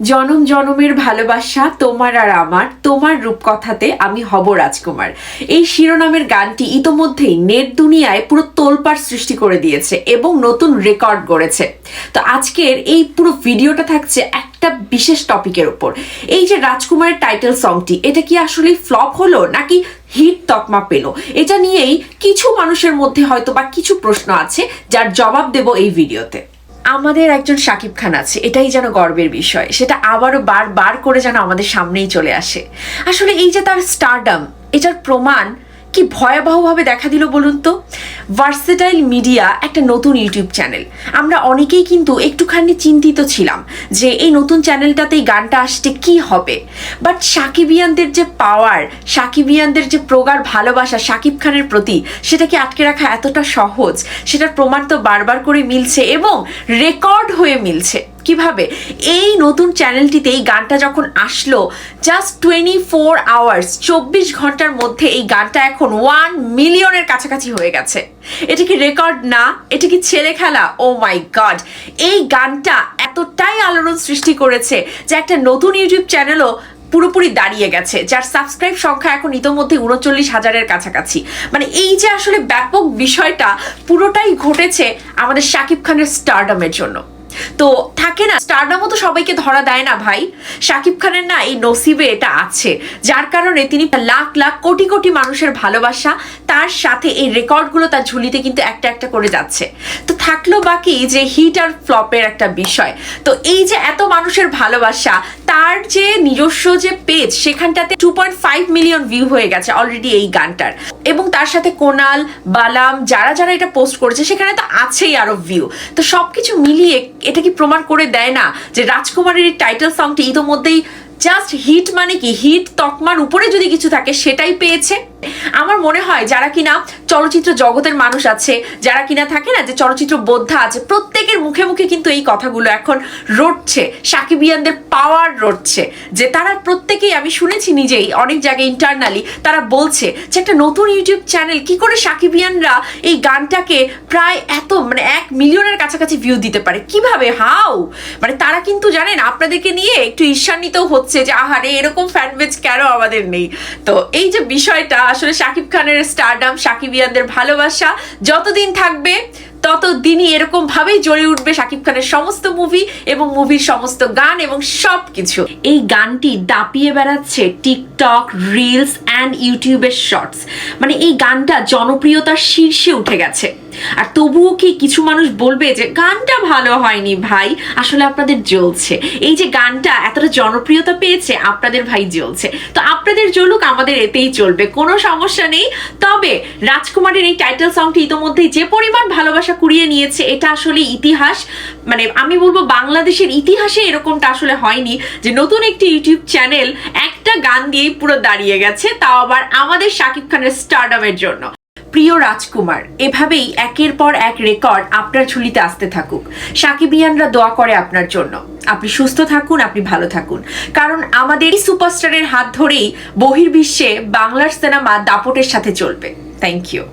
জনম জনমের ভালোবাসা তোমার আর আমার, তোমার রূপকথাতে আমি হব রাজকুমার। এই শিরোনামের গানটি ইতোমধ্যেই নেট দুনিয়ায় পুরো তোলপাড় সৃষ্টি করে দিয়েছে এবং নতুন রেকর্ড গড়েছে। তো আজকের এই পুরো ভিডিওটা থাকছে একটা বিশেষ টপিকের উপর। এই যে রাজকুমারের টাইটেল সংটি, এটা কি আসলে ফ্লপ হলো নাকি হিট তকমা পেল? এটা নিয়েই কিছু মানুষের মধ্যে হয়তো বা কিছু প্রশ্ন আছে, যার জবাব দেব এই ভিডিওতে। আমাদের একজন সাকিব খান আছে, এটাই যেন গর্বের বিষয়। সেটা আবারও বার বার করে যেন আমাদের সামনেই চলে আসে। আসলে এই যে তার স্টারডাম এটার প্রমাণ কি ভয়াবহভাবে দেখা দিল বলুন তো? ভার্সেটাইল মিডিয়া একটা নতুন ইউটিউব চ্যানেল আমরা অনেকেই কিন্তু একটুখানি চিন্তিত ছিলাম যে এই নতুন চ্যানেলটাতে এই গানটা আসতে কি হবে। বাট সাকিবিয়ানদের যে পাওয়ার সাকিবিয়ানদের যে প্রগাঢ় ভালোবাসা সাকিব খানের প্রতি সেটাকে আটকে রাখা এতটা সহজ? সেটার প্রমাণ তো বারবার করে মিলছে এবং রেকর্ড হয়ে মিলছে। কীভাবে এই নতুন চ্যানেলটিতে এই গানটা যখন আসলো জাস্ট টোয়েন্টি ফোর আওয়ার্স চব্বিশ ঘণ্টার মধ্যে এই গানটা এখন ওয়ান মিলিয়নের কাছাকাছি হয়ে গেছে। এটা কি রেকর্ড না। এটা কি ছেলে খেলা? ও মাই গড এই গানটা এতটাই আলোড়ন সৃষ্টি করেছে যে একটা নতুন ইউটিউব চ্যানেলও পুরোপুরি দাঁড়িয়ে গেছে, যার সাবস্ক্রাইব সংখ্যা এখন ইতোমধ্যে উনচল্লিশ হাজারের কাছাকাছি। মানে এই যে আসলে ব্যাপক বিষয়টা পুরোটাই ঘটেছে আমাদের শাকিব খানের স্টারডামের জন্য। তো থাকে না স্টারডামও তো সবাইকে ধরা দেয় না ভাই। শাকিব খানের না এই নসিবে এটা আছে, যার কারণে তিনি লাখ লাখ কোটি কোটি মানুষের ভালোবাসা, তার সাথে এই রেকর্ডগুলো তার ঝুলিতে কিন্তু একটা একটা করে যাচ্ছে। তো থাকল বাকি যে হিট আর ফ্লপের একটা বিষয়। তো এই যে এত মানুষের ভালোবাসা, তার যে নিজস্ব যে page সেখানটাতে two point five million view হয়ে গেছে অলরেডি এই গানটার। এবং তার সাথে কোনাল, বালাম, যারা যারা এটা পোস্ট করেছে, সেখানে তো আছেই আরও ভিউ তো সবকিছু মিলিয়ে এটা কি প্রমাণ করে দেয় না যে রাজকুমারের টাইটেল সংটি ইতোমধ্যেই জাস্ট হিট মানে কি? হিট তকমার উপরে যদি কিছু থাকে, সেটাই পেয়েছে। আমার মনে হয় যারা কিনা চলচ্চিত্র জগতের মানুষ আছে, যারা কিনা থাকে না যে চলচ্চিত্র বোদ্ধা আছে, প্রত্যেকের মুখে মুখে কিন্তু এই কথাগুলো এখন রটছে, সাকিবিয়ানদের পাওয়ার রটছে, যে তারা প্রত্যেকেই আমি শুনেছি নিজেই, অনেক জায়গায় ইন্টারনালি তারা বলছে যে একটা নতুন ইউটিউব চ্যানেল কি করে সাকিবিয়ানরা এই গানটাকে প্রায় এত মানে এক মিলিয়নের কাছাকাছি ভিউ দিতে পারে? কীভাবে? হাউ মানে তারা কিন্তু জানেন, আপনাদেরকে নিয়ে একটু ঈর্ষান্বিত হচ্ছে যে, আহারে, এরকম ফ্যান বেজ কেন আমাদের নেই? তো এই যে বিষয়টা আসলে শাকিব খানের স্টারডাম সাকিবিয়ানদের ভালোবাসা যতদিন থাকবে, ততদিনই এরকম ভাবেই জ্বলে উঠবে শাকিব খানের সমস্ত মুভি এবং মুভির সমস্ত গান এবং সব কিছু এই গানটি দাপিয়ে বেড়াচ্ছে টিকটক রিলস অ্যান্ড ইউটিউবের শর্টস মানে এই গানটা জনপ্রিয়তার শীর্ষে উঠে গেছে। আর তবুও কি কিছু মানুষ বলবে যে গানটা ভালো হয়নি ভাই? আসলে আপনাদের জ্বলছে। এই যে গানটা এতটা জনপ্রিয়তা পেয়েছে, আপনাদের ভাই জ্বলছে। তো আপনাদের জ্বলুক, আমাদের এতেই চলবে। কোনো সমস্যা নেই। তবে রাজকুমারের এই টাইটেল সংটি ইতোমধ্যেই যে পরিমাণ ভালোবাসা কুড়িয়ে নিয়েছে, এটা আসলে ইতিহাস মানে আমি বলব বাংলাদেশের ইতিহাসে এরকমটা আসলে হয়নি যে নতুন একটি ইউটিউব চ্যানেল একটা গান দিয়েই পুরো দাঁড়িয়ে গেছে, তাও আবার আমাদের শাকিব খানের স্টারডামের জন্য। প্রিয় রাজকুমার, এভাবেই একের পর এক রেকর্ড আপনার ঝুলিতে আসতে থাকুক। সাকিবিয়ানরা দোয়া করে আপনার জন্য। আপনি সুস্থ থাকুন, আপনি ভালো থাকুন। কারণ আমাদের এই সুপারস্টারের হাত ধরেই বহির্বিশ্বে বাংলার সিনেমা দাপটের সাথে চলবে। Thank you